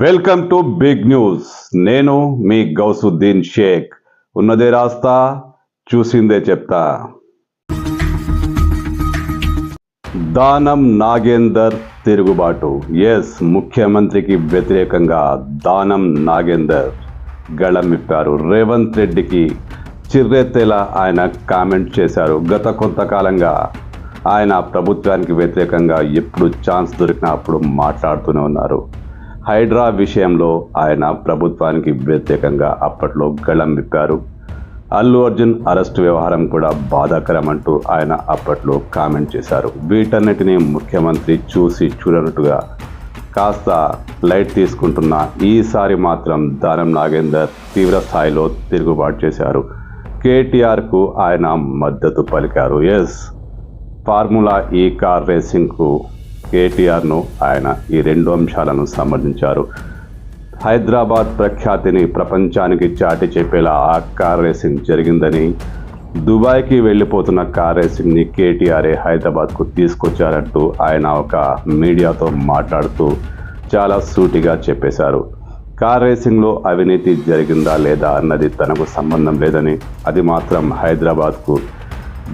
Welcome to big news. నేను మీ గౌసుద్దీన్ షేక్. ఉన్నదే రాస్తా చూసిందే చెప్తా. దానం నాగేందర్ తిరుగుబాటు. ఎస్ ముఖ్యమంత్రికి వ్యతిరేకంగా దానం నాగేందర్. గళమిప్పారు రేవంత్ రెడ్డికి చిర్రెత్తేలా ఆయన కామెంట్ చేశారు. గత కొంతకాలంగా ఆయన ప్రభుత్వానికి వ్యతిరేకంగా ఎప్పుడు ఛాన్స్ దొరికినా అప్పుడు మాట్లాడుతూనే ఉన్నారు. హైడ్రా విషయంలో ఆయన ప్రభుత్వానికి వ్యతిరేకంగా అప్పట్లో గళం విప్పారు. అల్లు అర్జున్ అరెస్టు వ్యవహారం కూడా బాధాకరం అంటూ ఆయన అప్పట్లో కామెంట్ చేశారు. వీటన్నిటినీ ముఖ్యమంత్రి చూసి చూడనట్టుగా కాస్త లైట్ తీసుకుంటున్న ఈసారి మాత్రం దానం నాగేందర్ తీవ్ర స్థాయిలో తిరుగుబాటు చేశారు. కేటీఆర్కు ఆయన మద్దతు పలికారు. ఎస్. ఫార్ములా ఈ కార్ రేసింగ్కు కేటీఆర్ను ఆయన ఈ రెండు అంశాలను సమర్థించారు హైదరాబాద్ ప్రఖ్యాతిని ప్రపంచానికి చాటి చెప్పేలా ఆ కార్ రేసింగ్ జరిగిందని దుబాయ్కి వెళ్ళిపోతున్న కార్ రేసింగ్ని కేటీఆర్ఏ హైదరాబాద్కు తీసుకొచ్చారంటూ ఆయన ఒక మీడియాతో మాట్లాడుతూ చాలా సూటిగా చెప్పేశారు. కార్ రేసింగ్లో అవినీతి జరిగిందా లేదా అన్నది తనకు సంబంధం లేదని అది మాత్రం హైదరాబాద్కు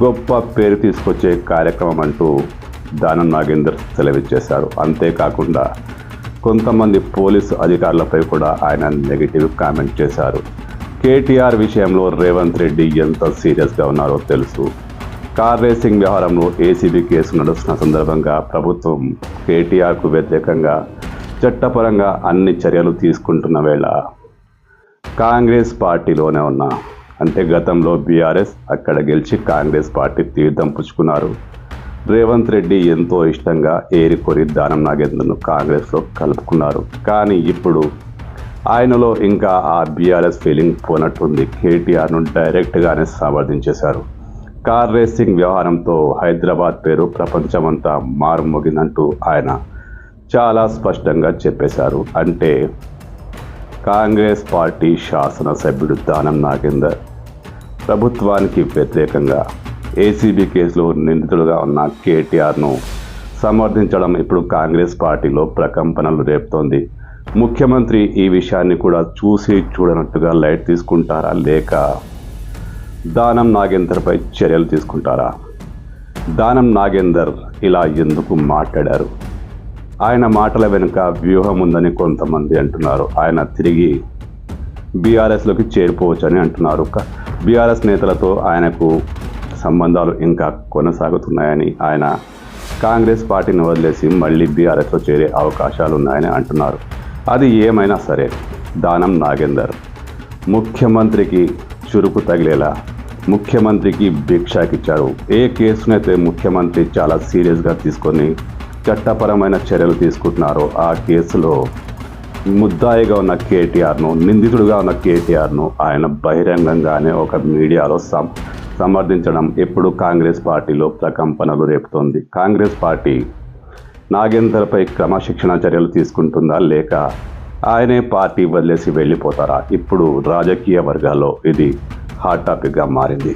గొప్ప పేరు తీసుకొచ్చే కార్యక్రమం అంటూ దానం నాగేందర్ సెలవిచ్చేశారు అంతేకాకుండా కొంతమంది పోలీసు అధికారులపై కూడా ఆయన నెగిటివ్ కామెంట్ చేశారు. కేటీఆర్ విషయంలో రేవంత్ రెడ్డి ఎంత సీరియస్గా ఉన్నారో తెలుసు. కార్ రేసింగ్ వ్యవహారంలో ఏసీబీ కేసు నడుస్తున్న సందర్భంగా ప్రభుత్వం కేటీఆర్కు వ్యతిరేకంగా చట్టపరంగా అన్ని చర్యలు తీసుకుంటున్న వేళ కాంగ్రెస్ పార్టీలోనే ఉన్న. అంటే గతంలో బీఆర్ఎస్ అక్కడ గెలిచి కాంగ్రెస్ పార్టీ తీర్థం పుచ్చుకున్నారు. రేవంత్ రెడ్డి ఎంతో ఇష్టంగా ఏరికొరి దానం నాగేంద్రను కాంగ్రెస్లో కలుపుకున్నారు. కానీ ఇప్పుడు ఆయనలో ఇంకా ఆ బీఆర్ఎస్ ఫీలింగ్ పోనట్టుంది. కేటీఆర్ను డైరెక్ట్గానే సమర్థించేశారు కార్ రేసింగ్ వ్యవహారంతో హైదరాబాద్ పేరు ప్రపంచమంతా మారుమోగిందంటూ ఆయన చాలా స్పష్టంగా చెప్పేశారు. అంటే కాంగ్రెస్ పార్టీ శాసనసభ్యుడు దానం నాగేందర్ ప్రభుత్వానికి వ్యతిరేకంగా ఏసీబీ కేసులో నిందితుడుగా ఉన్న కేటీఆర్ను సమర్థించడం ఇప్పుడు కాంగ్రెస్ పార్టీలో ప్రకంపనలు రేపుతోంది. ముఖ్యమంత్రి ఈ విషయాన్ని కూడా చూసి చూడనట్టుగా లైట్ తీసుకుంటారా లేక దానం నాగేందర్పై చర్యలు తీసుకుంటారా? దానం నాగేందర్ ఇలా ఎందుకు మాట్లాడారు? ఆయన మాటల వెనుక వ్యూహం ఉందని కొంతమంది అంటున్నారు. ఆయన తిరిగి బీఆర్ఎస్లోకి చేరిపోవచ్చని అంటున్నారు. బీఆర్ఎస్ నేతలతో ఆయనకు సంబంధాలు ఇంకా కొనసాగుతున్నాయని ఆయన కాంగ్రెస్ పార్టీని వదిలేసి మళ్ళీ బీఆర్ఎస్లో చేరే అవకాశాలు ఉన్నాయని అంటున్నారు. అది ఏమైనా సరే దానం నాగేందర్. ముఖ్యమంత్రికి చురుకు తగిలేలా? ముఖ్యమంత్రికి భిక్షాకిచ్చారు. ఏ కేసునైతే ముఖ్యమంత్రి చాలా సీరియస్గా తీసుకొని చట్టపరమైన చర్యలు తీసుకుంటున్నారో ఆ కేసులో ముద్దాయిగా ఉన్న కేటీఆర్ను నిందితుడుగా ఉన్న కేటీఆర్ను ఆయన బహిరంగంగానే ఒక మీడియాలో సం సమర్థించడం ఎప్పుడు కాంగ్రెస్ పార్టీలో ప్రకంపనలు రేపుతోంది. కాంగ్రెస్ పార్టీ నాగేందర్పై క్రమశిక్షణ చర్యలు తీసుకుంటుందా లేక ఆయనే పార్టీ వదిలేసి వెళ్ళిపోతారా? ఇప్పుడు రాజకీయ వర్గాల్లో ఇది హాట్ టాపిక్గా మారింది.